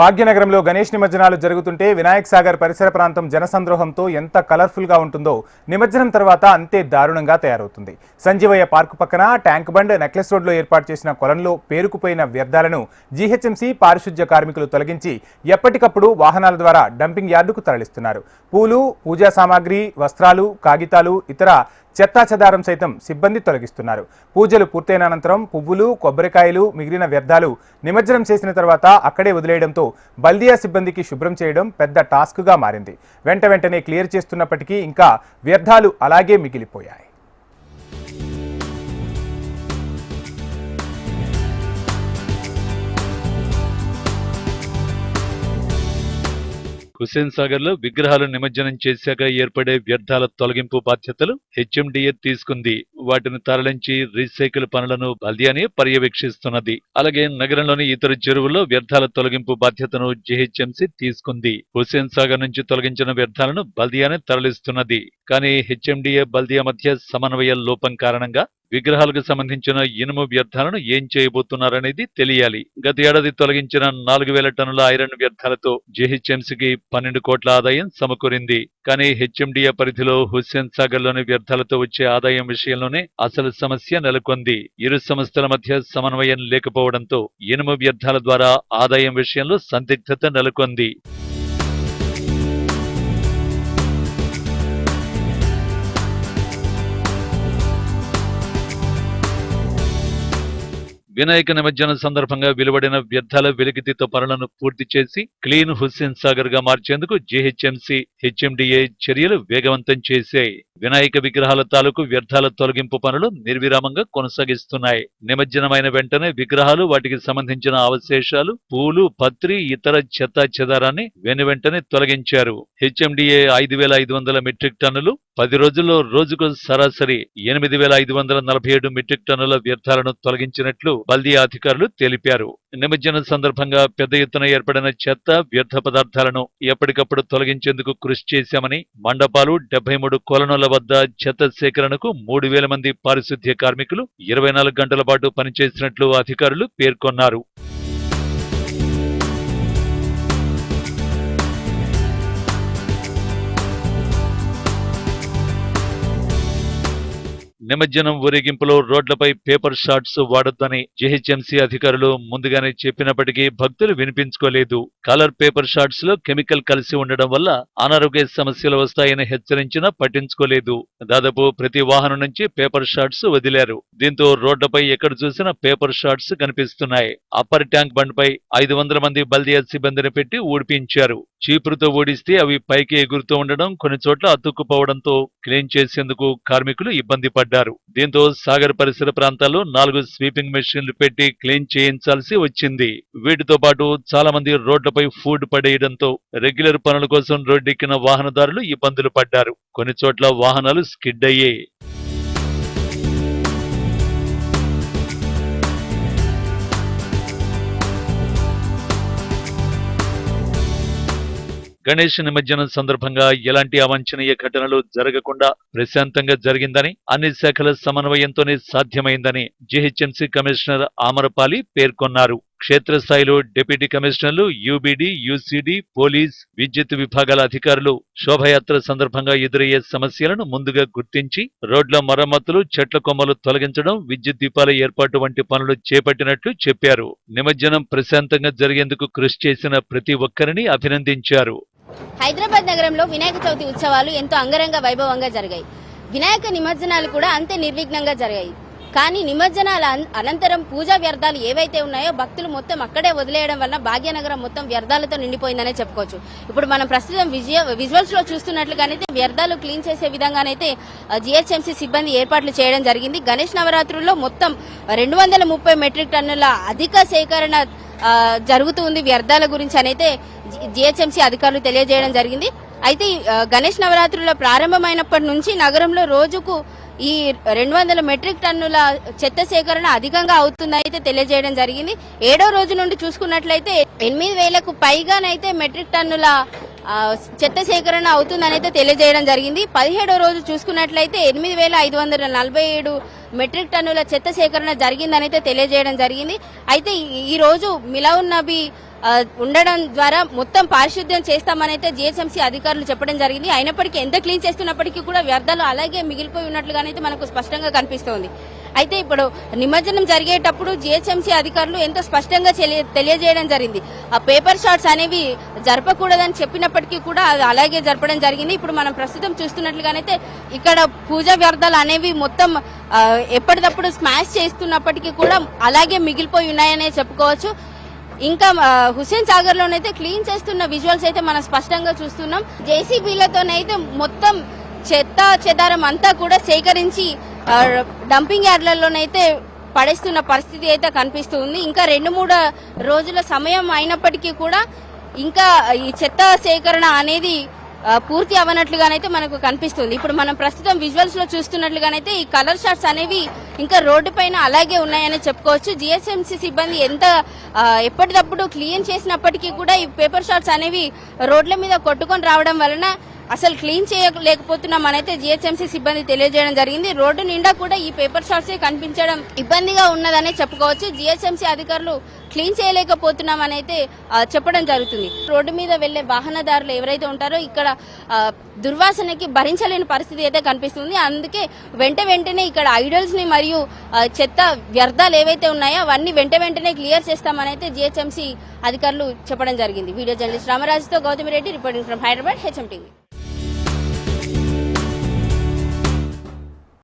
భాగ్యనగరంలో గణేష్ నిమజ్జనాలు జరుగుతుంటే వినాయక్ సాగర్ పరిసర ప్రాంతం జనసంద్రోహంతో ఎంత కలర్ఫుల్గా ఉంటుందో నిమజ్జనం తర్వాత అంతే దారుణంగా తయారవుతుంది. సంజీవయ్య పార్కు పక్కన ట్యాంక్ బండ్ నెక్లెస్ రోడ్లో ఏర్పాటు చేసిన కొలంలో పేరుకుపోయిన వ్యర్థాలను జీహెచ్ఎంసీ పారిశుధ్య కార్మికులు తొలగించి ఎప్పటికప్పుడు వాహనాల ద్వారా డంపింగ్ యార్డుకు తరలిస్తున్నారు. పూలు పూజా సామాగ్రి వస్త్రాలు కాగితాలు ఇతర చెత్తా చెదారం సైతం సిబ్బంది తొలగిస్తున్నారు. పూజలు పూర్తయిన అనంతరం పువ్వులు కొబ్బరికాయలు మిగిలిన వ్యర్థాలు నిమజ్జనం చేసిన తర్వాత అక్కడే వదిలేయడంతో బల్దియా సిబ్బందికి శుభ్రం చేయడం పెద్ద టాస్క్గా మారింది. వెంట వెంటనే క్లియర్ చేస్తున్నప్పటికీ ఇంకా వ్యర్థాలు అలాగే మిగిలిపోయాయి. హుస్సేన్ సాగర్లో విగ్రహాలు నిమజ్జనం చేశాక ఏర్పడే వ్యర్థాల తొలగింపు బాధ్యతలు హెచ్ఎండిఏ తీసుకుంది. వాటిని తరలించి రీసైకిల్ పనులను బల్దియానే పర్యవేక్షిస్తున్నది. అలాగే నగరంలోని ఇతర చెరువుల్లో వ్యర్థాల తొలగింపు బాధ్యతను జీహెచ్ఎంసీ తీసుకుంది. హుస్సేన్ సాగర్ నుంచి తొలగించిన వ్యర్థాలను బల్దియానే తరలిస్తున్నది. కానీ హెచ్ఎండిఏ బల్దియా మధ్య సమన్వయ లోపం కారణంగా విగ్రహాలకు సంబంధించిన ఇనుము వ్యర్థాలను ఏం చేయబోతున్నారనేది తెలియాలి. గత ఏడాది తొలగించిన నాలుగు వేల టన్నుల ఐరన్ వ్యర్థాలతో జేహెచ్ఎంసీకి పన్నెండు కోట్ల ఆదాయం సమకూరింది. కానీ హెచ్ఎండిఏ పరిధిలో హుస్సేన్ సాగర్లోని వ్యర్థాలతో వచ్చే ఆదాయం విషయంలోనే అసలు సమస్య నెలకొంది. ఇరు సంస్థల మధ్య సమన్వయం లేకపోవడంతో ఇనుము వ్యర్థాల ద్వారా ఆదాయం విషయంలో సందిగ్ధత నెలకొంది. వినాయక నిమజ్జనం సందర్భంగా వెలువడిన వ్యర్థాల వెలికితీత పనులను పూర్తి చేసి క్లీన్ హుస్సేన్ సాగర్గా మార్చేందుకు జీహెచ్ఎంసీ హెచ్ఎండిఏ చర్యలు వేగవంతం చేశాయి. వినాయక విగ్రహాల తాలూకు వ్యర్థాల తొలగింపు పనులు నిర్విరామంగా కొనసాగిస్తున్నాయి. నిమజ్జనమైన వెంటనే విగ్రహాలు వాటికి సంబంధించిన అవశేషాలు పూలు పత్రి ఇతర చెత్త చెదారాన్ని వెను వెంటనే తొలగించారు. హెచ్ఎండిఏ ఐదు వేల ఐదు వందల మెట్రిక్ టన్నులు పది రోజుల్లో రోజుకు సరాసరి ఎనిమిది వేల ఐదు వందల నలభై ఏడు మెట్రిక్ టన్నుల వ్యర్థాలను తొలగించినట్లు బల్దియా అధికారులు తెలిపారు. నిమజ్జనం సందర్భంగా పెద్ద ఎత్తున ఏర్పడిన చెత్త వ్యర్థ పదార్థాలను ఎప్పటికప్పుడు తొలగించేందుకు కృషి చేశామని మండపాలు డెబ్బై మూడు కొలనుల వద్ద చెత్త సేకరణకు మూడు వేల మంది పారిశుద్ధ్య కార్మికులు ఇరవై నాలుగు గంటల పాటు పనిచేసినట్లు అధికారులు పేర్కొన్నారు. నిమజ్జనం ఊరేగింపులో రోడ్లపై పేపర్ షాట్స్ వాడొద్దని జీహెచ్ఎంసీ అధికారులు ముందుగానే చెప్పినప్పటికీ భక్తులు వినిపించుకోలేదు. కలర్ పేపర్ షాట్స్లో కెమికల్ కలిసి ఉండడం వల్ల అనారోగ్య సమస్యలు వస్తాయని హెచ్చరించినా పట్టించుకోలేదు. దాదాపు ప్రతి వాహనం నుంచి పేపర్ షాట్స్ వదిలారు. దీంతో రోడ్లపై ఎక్కడ చూసినా పేపర్ షాట్స్ కనిపిస్తున్నాయి. అప్పర్ ట్యాంక్ బండ్ పై ఐదు వందల మంది బల్దియా సిబ్బందిని పెట్టి ఊడిపించారు. చీపురుతో ఓడిస్తే అవి పైకి ఎగురుతూ ఉండడం కొన్ని చోట్ల అతుక్కుపోవడంతో క్లీన్ చేసేందుకు కార్మికులు ఇబ్బంది పడ్డారు. దీంతో సాగర్ పరిసర ప్రాంతాల్లో నాలుగు స్వీపింగ్ మెషిన్లు పెట్టి క్లీన్ చేయించాల్సి వచ్చింది. వీటితో పాటు చాలా మంది రోడ్లపై ఫుడ్ పడేయడంతో రెగ్యులర్ పనుల కోసం రోడ్డెక్కిన వాహనదారులు ఇబ్బందులు పడ్డారు. కొన్ని చోట్ల వాహనాలు స్కిడ్ అయ్యాయి. గణేష్ నిమజ్జనం సందర్భంగా ఎలాంటి అవాంఛనీయ ఘటనలు జరగకుండా ప్రశాంతంగా జరిగిందని అన్ని శాఖల సమన్వయంతోనే సాధ్యమైందని జీహెచ్ఎంసీ కమిషనర్ ఆమరపాలి పేర్కొన్నారు. క్షేత్రస్థాయిలో డిప్యూటీ కమిషనర్లు యూబీడీ యూసీడీ పోలీస్ విద్యుత్ విభాగాల అధికారులు శోభయాత్ర సందర్భంగా ఎదురయ్యే సమస్యలను ముందుగా గుర్తించి రోడ్ల మరమ్మతులు చెట్ల కొమ్మలు తొలగించడం విద్యుత్ దీపాల ఏర్పాటు వంటి పనులు చేపట్టినట్లు చెప్పారు. నిమజ్జనం ప్రశాంతంగా జరిగేందుకు కృషి చేసిన ప్రతి ఒక్కరిని అభినందించారు. హైదరాబాద్ నగరంలో వినాయక చవితి ఉత్సవాలు ఎంతో అంగరంగ వైభవంగా జరిగాయి. వినాయక నిమజ్జనాలు కూడా అంతే నిర్విఘ్నంగా జరిగాయి. కానీ నిమజ్జనాల అన్- అనంతరం పూజా వ్యర్థాలు ఏవైతే ఉన్నాయో భక్తులు మొత్తం అక్కడే వదిలేయడం వల్ల భాగ్యనగరం మొత్తం వ్యర్థాలతో నిండిపోయిందనే చెప్పుకోవచ్చు. ఇప్పుడు మనం ప్రస్తుతం విజయ విజువల్స్లో చూస్తున్నట్లుగానైతే వ్యర్థాలు క్లీన్ చేసే విధంగానైతే జిహెచ్ఎంసీ సిబ్బంది ఏర్పాట్లు చేయడం జరిగింది. గణేష్ నవరాత్రుల్లో మొత్తం రెండు వందల ముప్పై మెట్రిక్ టన్నుల అధిక సేకరణ జరుగుతూ ఉంది వ్యర్థాల గురించి అనైతే జిహెచ్ఎంసీ అధికారులు తెలియజేయడం జరిగింది. అయితే గణేష్ నవరాత్రుల ప్రారంభమైనప్పటి నుంచి నగరంలో రోజుకు ఈ రెండు వందల మెట్రిక్ టన్నుల చెత్త సేకరణ అధికంగా అవుతుందైతే తెలియజేయడం జరిగింది. ఏడో రోజు నుండి చూసుకున్నట్లయితే ఎనిమిది వేలకు పైగానైతే మెట్రిక్ టన్నుల చెత్త సేకరణ అవుతుందని అయితే తెలియజేయడం జరిగింది. పదిహేడో రోజు చూసుకున్నట్లయితే ఎనిమిది వేల ఐదు వందల నలభై ఏడు మెట్రిక్ టన్నుల చెత్త సేకరణ జరిగిందని అయితే తెలియజేయడం జరిగింది. అయితే ఈ- రోజు మిలావున్ నబీ ఉండడం ద్వారా మొత్తం పారిశుద్ధ్యం చేస్తామని అయితే జిహెచ్ఎంసీ అధికారులు చెప్పడం జరిగింది. అయినప్పటికీ ఎంత క్లీన్ చేస్తున్నప్పటికీ కూడా వ్యర్థాలు అలాగే మిగిలిపోయి ఉన్నట్లుగానైతే మనకు స్పష్టంగా కనిపిస్తోంది. అయితే ఇప్పుడు నిమజ్జనం జరిగేటప్పుడు జిహెచ్ఎంసీ అధికారులు ఎంతో స్పష్టంగా తెలియ- తెలియజేయడం జరిగింది. ఆ పేపర్ షాట్స్ అనేవి జరపకూడదని చెప్పినప్పటికీ కూడా అది అలాగే జరపడం జరిగింది. ఇప్పుడు మనం ప్రస్తుతం చూస్తున్నట్లుగానైతే ఇక్కడ పూజా వ్యర్థాలు అనేవి మొత్తం ఎప్పటికప్పుడు స్మాష్ చేస్తున్నప్పటికీ కూడా అలాగే మిగిలిపోయి ఉన్నాయనే చెప్పుకోవచ్చు. ఇంకా హుస్సేన్ సాగర్ లోనైతే క్లీన్ చేస్తున్న విజువల్స్ అయితే మనం స్పష్టంగా చూస్తున్నాం. జేసీబీలతోనైతే మొత్తం చెత్త చెదారం అంతా కూడా సేకరించి డంపింగ్ యార్డ్లలోనైతే పడేస్తున్న పరిస్థితి అయితే కనిపిస్తుంది. ఇంకా రెండు మూడు రోజుల సమయం అయినప్పటికీ కూడా ఇంకా ఈ చెత్త సేకరణ అనేది పూర్తి అవనట్లుగానైతే మనకు కనిపిస్తుంది. ఇప్పుడు మనం ప్రస్తుతం విజువల్స్లో చూస్తున్నట్లుగానైతే ఈ కలర్ షార్ట్స్ అనేవి ఇంకా రోడ్డు పైన అలాగే ఉన్నాయని చెప్పుకోవచ్చు. జిఎస్ఎంసీ సిబ్బంది ఎంత ఎప్పటికప్పుడు క్లీన్ చేసినప్పటికీ కూడా ఈ పేపర్ షార్ట్స్ అనేవి రోడ్ల మీద కొట్టుకొని రావడం వలన అసలు క్లీన్ చేయలేకపోతున్నామనైతే జిహెచ్ఎంసీ సిబ్బంది తెలియజేయడం జరిగింది. రోడ్డు నిండా కూడా ఈ పేపర్ షాట్సే కనిపించడం ఇబ్బందిగా ఉన్నదనే చెప్పుకోవచ్చు. జిహెచ్ఎంసీ అధికారులు క్లీన్ చేయలేకపోతున్నామని అయితే చెప్పడం జరుగుతుంది. రోడ్డు మీద వెళ్ళే వాహనదారులు ఎవరైతే ఉంటారో ఇక్కడ దుర్వాసనకి భరించలేని పరిస్థితి అయితే కనిపిస్తుంది. అందుకే వెంట వెంటనే ఇక్కడ ఐడల్స్ని మరియు చెత్త వ్యర్థాలు ఏవైతే ఉన్నాయో అవన్నీ వెంట వెంటనే క్లియర్ చేస్తామని అయితే జిహెచ్ఎంసీ అధికారులు చెప్పడం జరిగింది. Video journalist రామరాజుతో Gautami Reddy reporting from Hyderabad HM TV.